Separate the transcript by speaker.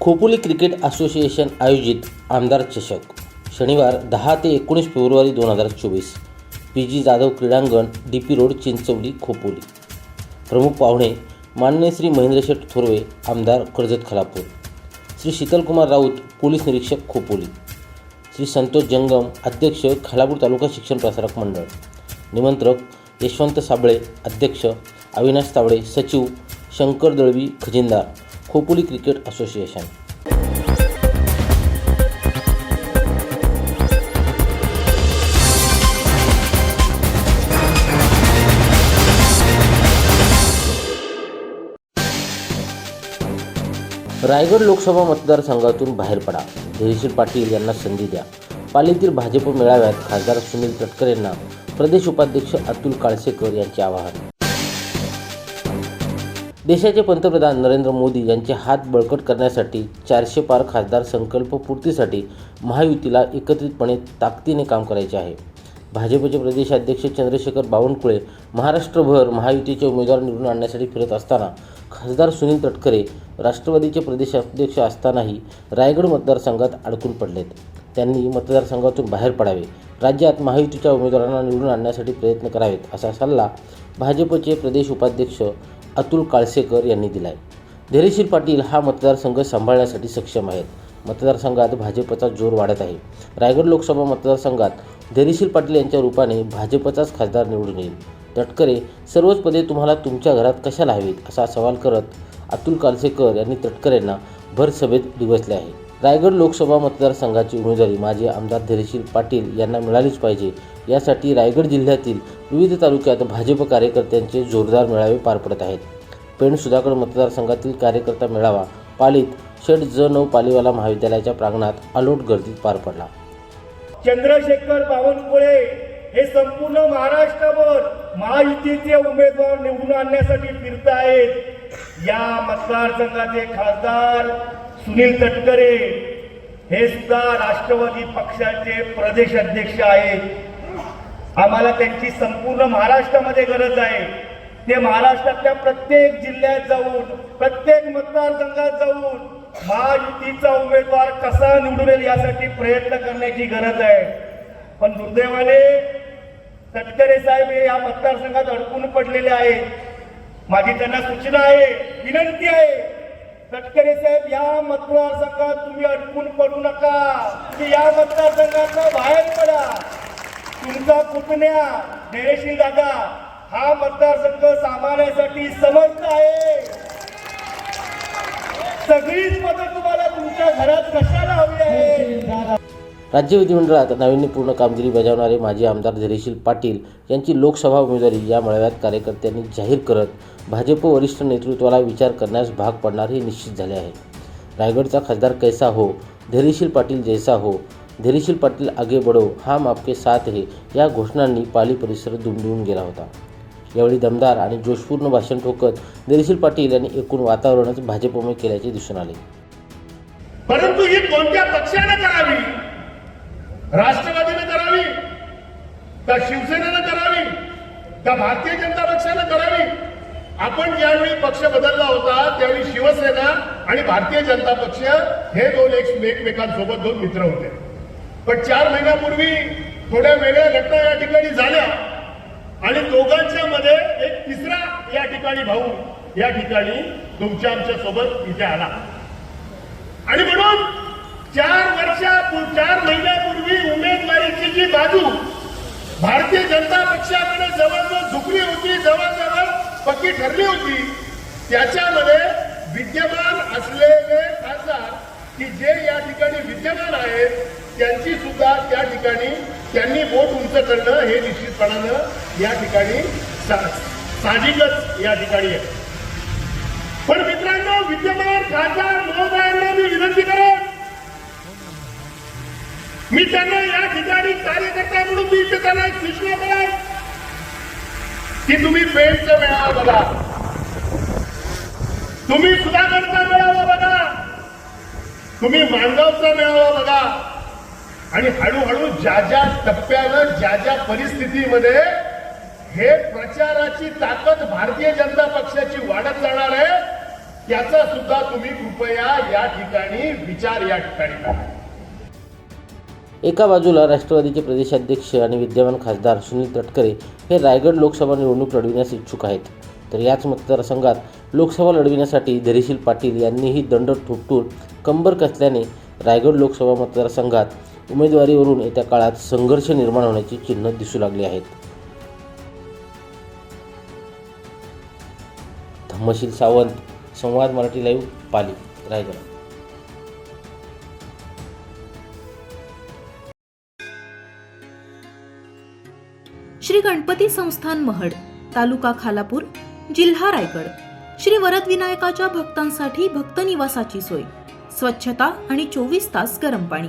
Speaker 1: Khopoli cricket association आयोजित आमदार चषक शनिवार दहा ते एकोणीस फेब्रुवारी दोन हजार चोवीस. पी जी जाधव क्रीडांगण D P road Chinchwali Khopoli. प्रमुख पाहुणे माननीय श्री महेंद्रशेठ थोरवे आमदार कर्जत खलापूर. श्री शीतलकुमार राऊत पोलीस निरीक्षक खोपोली. श्री संतोष जंगम अध्यक्ष खालापूर तालुका शिक्षण प्रसारक मंडळ. निमंत्रक यशवंत साबळे अध्यक्ष अविनाश तावडे सचिव Shankar Dalvi खजिनदार. Khopoli cricket association. Raigad Lok Sabha मतदारसंघातून बाहेर पडा. धैर्यशील पाटील यांना संधी द्या. पालीतील भाजप मेळाव्यात खासदार सुनील तटकर यांना प्रदेश उपाध्यक्ष अतुल काळसेकर यांचे आवाहन. देशाचे पंतप्रधान नरेंद्र मोदी यांचे हात बळकट करण्यासाठी चारशे पार खासदार संकल्प पूर्तीसाठी महायुतीला एकत्रितपणे ताकदीने काम करायचे आहे. भाजपचे प्रदेशाध्यक्ष चंद्रशेखर बावनकुळे महाराष्ट्रभर महायुतीचे उमेदवार निवडून आणण्यासाठी फिरत असताना खासदार सुनील तटकरे राष्ट्रवादीचे प्रदेशाध्यक्ष असतानाही रायगड मतदारसंघात अडकून पडलेत. त्यांनी मतदारसंघातून बाहेर पडावे राज्यात महायुतीच्या उमेदवारांना निवडून आणण्यासाठी प्रयत्न करावेत असा सल्ला भाजपचे प्रदेश उपाध्यक्ष अतुल काळसेकर यांनी दिला आहे धैर्यशील पाटील हा मतदारसंघ सांभाळण्यासाठी सक्षम आहेत. मतदारसंघात भाजपचा जोर वाढत आहे. रायगड लोकसभा मतदारसंघात धैर्यशील पाटील यांच्या रूपाने भाजपचाच खासदार निवडून येईल. तटकरे सर्वच पदे तुम्हाला तुमच्या घरात कशाला हवीत? असा सवाल करत अतुल कालसेकर यांनी तटकरेंना भर सभेत दिवसले आहे. रायगड लोकसभा मतदारसंघाची उमेदवारी माजी आमदार धैर्यशील पाटील यांना मिळालीच पाहिजे. यासाठी रायगड जिल्ह्यातील विविध तालुक्यात भाजप कार्यकर्त्यांचे जोरदार मेळावे पार पडत आहेत. पेण सुधागड मतदारसंघातील कार्यकर्ता मेळावा पालीत शेठ ज नऊ पालीवाला महाविद्यालयाच्या प्रांगणात अलोट गर्दीत पार पडला.
Speaker 2: चंद्रशेखर बावनकुळे हे संपूर्ण महाराष्ट्रभर महायुतीचे उमेदवार निवडून आणण्यासाठी फिरत आहेत. या मतदारसंघाचे खासदार सुनील तटकरे हे सुद्धा राष्ट्रवादी पक्षाचे प्रदेश अध्यक्ष आहेत. आम्हाला त्यांची संपूर्ण महाराष्ट्रामध्ये गरज आहे. ते महाराष्ट्रातल्या प्रत्येक जिल्ह्यात जाऊन प्रत्येक मतदारसंघात जाऊन महायुतीचा उमेदवार कसा निवडून येईल यासाठी प्रयत्न करण्याची गरज आहे. पण दुर्दैवाने तटकरे साहेब हे या मतदारसंघात अडकून पडलेले आहेत. माझी त्यांना सूचना आहे विनंती आहे तटकरे साहेब या मतदारसंघात तुम्ही अडकून पडू नका. तुम्ही या मतदारसंघात बाहेर पडा. तुमचा पुतण्या धैर्यशील दादा हा मतदारसंघ सांभाळण्यासाठी समर्थ आहे. सगळीच मदत तुम्हाला तुमच्या घरात कशाला हवी आहे
Speaker 1: राज्य विधिमंडळात नाविन्यपूर्ण कामगिरी बजावणारे माजी आमदार धैर्यशील पाटील यांची लोकसभा उमेदवारी या मेळाव्यात कार्यकर्त्यांनी जाहीर करत भाजप वरिष्ठ नेतृत्वाला विचार करण्यास भाग पडणार हे निश्चित झाले आहे. रायगडचा खासदार कैसा हो धैर्यशील पाटील जैसा हो धैर्यशील पाटील आगे बढो हम आपके साथ हे या घोषणांनी पाली परिसर दुमदुमून गेला होता. यावेळी दमदार आणि जोशपूर्ण भाषण ठोकत धैर्यशील पाटील यांनी एकूण वातावरणच भाजपमय केल्याचे दिसून आले.
Speaker 2: परंतु ही कोणत्या पक्षाने करावी? राष्ट्रवादीने करावी? का शिवसेनेनं करावी? का भारतीय जनता पक्षानं करावी? आपण ज्यावेळी पक्ष बदलला होता त्यावेळी शिवसेना आणि भारतीय जनता पक्ष हे दोन एकमेकांसोबत दोन मित्र होते. पण चार महिन्यापूर्वी थोड्या वेगळ्या घटना या ठिकाणी झाल्या. आणि दोघांच्या मध्ये एक तिसरा या ठिकाणी भाऊ या ठिकाणी तुमच्या आमच्यासोबत इथे आला. आणि म्हणून चार वर्षा चार महिन्यापूर्वी उमेदवारीची जी बाजू भारतीय जनता पक्षाकडे जवळजवळ झुकली होती जवळजवळ पक्की ठरली होती त्याच्यामध्ये विद्यमान असलेले खासदार की जे या ठिकाणी विद्यमान आहेत त्यांची सुद्धा त्या ठिकाणी त्यांनी बोट उंच करणं हे निश्चितपणानं या ठिकाणी साहजिकच या ठिकाणी आहे. पण मित्रांनो विद्यमान खासदार महोदयांना मी विनंती करेन मी त्यांना या ठिकाणी कार्यकर्ता म्हणून मी इथे त्यांना एक सूचना करेन की तुम्ही पेठचा मेळावा बघा. तुम्ही सुधागडचा मेळावा बघा. तुम्ही माणगावचा मेळावा बघा. आणि हळूहळू ज्या ज्या टप्प्यानं ज्या ज्या परिस्थितीमध्ये हे प्रचाराची ताकद भारतीय जनता पक्षाची वाढत जाणार आहे त्याचा सुद्धा तुम्ही कृपया या ठिकाणी विचार या ठिकाणी करा.
Speaker 1: एका बाजूला राष्ट्रवादीचे प्रदेशाध्यक्ष आणि विद्यमान खासदार सुनील तटकरे हे रायगड लोकसभा निवडणूक लढविण्यास इच्छुक आहेत. तर याच मतदारसंघात लोकसभा लढविण्यासाठी धैर्यशील पाटील यांनीही दंड थोपटून कंबर कसल्याने रायगड लोकसभा मतदारसंघात उमेदवारीवरून येत्या काळात संघर्ष निर्माण होण्याची चिन्ह दिसू लागली आहेत. धम्मशील सावंत संवाद मराठी लाईव्ह पाली रायगड.
Speaker 3: श्री गणपती संस्थान महड तालुका खालापूर जिल्हा रायगड. श्री वरद विनायकाच्या भक्तांसाठी भक्त निवासाची सोय. स्वच्छता आणि चोवीस तास गरम पाणी.